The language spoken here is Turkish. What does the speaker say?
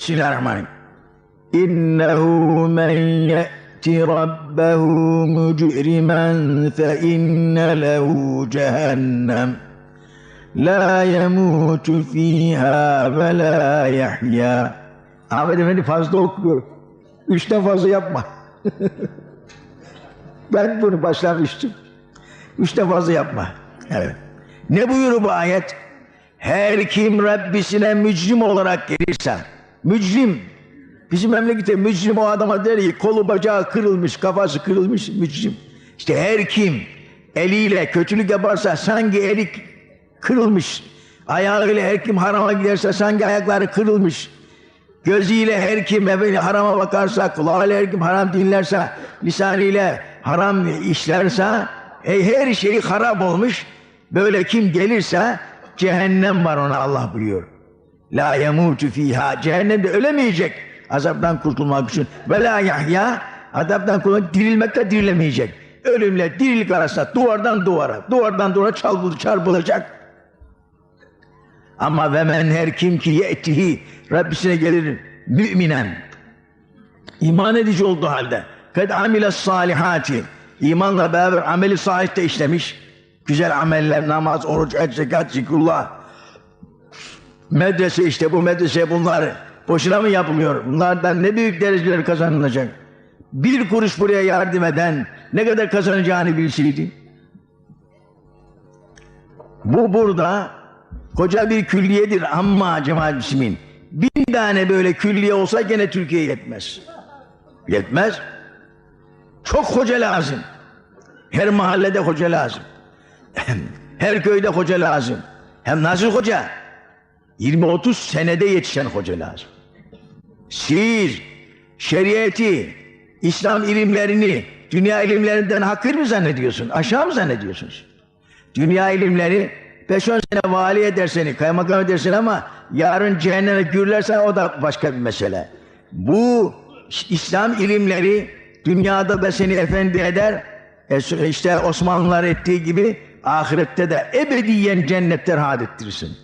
Bismillahirrahmanirrahim. İnnehu men ye'ti rabbehu mücrimen fe inne lehu cehennem. La yemutu fiha ve la yahya. Ahmet Efendi fazla okuyor. Üçten fazla yapma. ben bunu başlamıştım. Üçten fazla yapma. Evet. Ne buyuruyor bu ayet? Her kim Rabbisine mücrim olarak gelirse, mücrim, bizim memlekette mücrim o adama der ki kolu bacağı kırılmış, kafası kırılmış mücrim. İşte her kim eliyle kötülük yaparsa sanki eli kırılmış, ayağıyla her kim harama giderse sanki ayakları kırılmış, gözüyle her kim harama bakarsa, kulağıyla her kim haram dinlerse, lisanıyla haram işlerse, e, her şeyi harap olmuş, böyle kim gelirse cehennem var ona Allah buyuruyor. La yemutu fiha. Cehennemde ölemeyecek. Azaptan kurtulmak için. Ve la yahya. Azaptan kurtulmak dirilmekte dirilemeyecek. Ölümle dirilik arasında duvardan duvara, duvardan duvara çarpıl, çarpılacak. Ama ve men her kim ki yetihi Rabbisine gelir müminen. iman edici olduğu halde kad amile salihati imanla beraber ameli salih de işlemiş. Güzel ameller, namaz, oruç, et, zekat, zikrullah. Medrese işte bu medrese bunlar. Boşuna mı yapılıyor? Bunlardan ne büyük dereceler kazanılacak. Bir kuruş buraya yardım eden ne kadar kazanacağını bilseydi. Bu burada koca bir külliyedir ama Cemal Bismin. Bin tane böyle külliye olsa gene Türkiye yetmez. Yetmez. Çok hoca lazım. Her mahallede hoca lazım. Her köyde hoca lazım. Hem nasıl hoca? 20-30 senede yetişen hoca lazım. Şiir, şeriatı, İslam ilimlerini, dünya ilimlerinden hakir mi zannediyorsun? Aşağı mı zannediyorsunuz? Dünya ilimleri 5-10 sene vali eder seni, kaymakam edersin ama yarın cehenneme gürlersen o da başka bir mesele. Bu İslam ilimleri dünyada da seni efendi eder, e işte Osmanlılar ettiği gibi ahirette de ebediyen cennetler hadet ettirsin.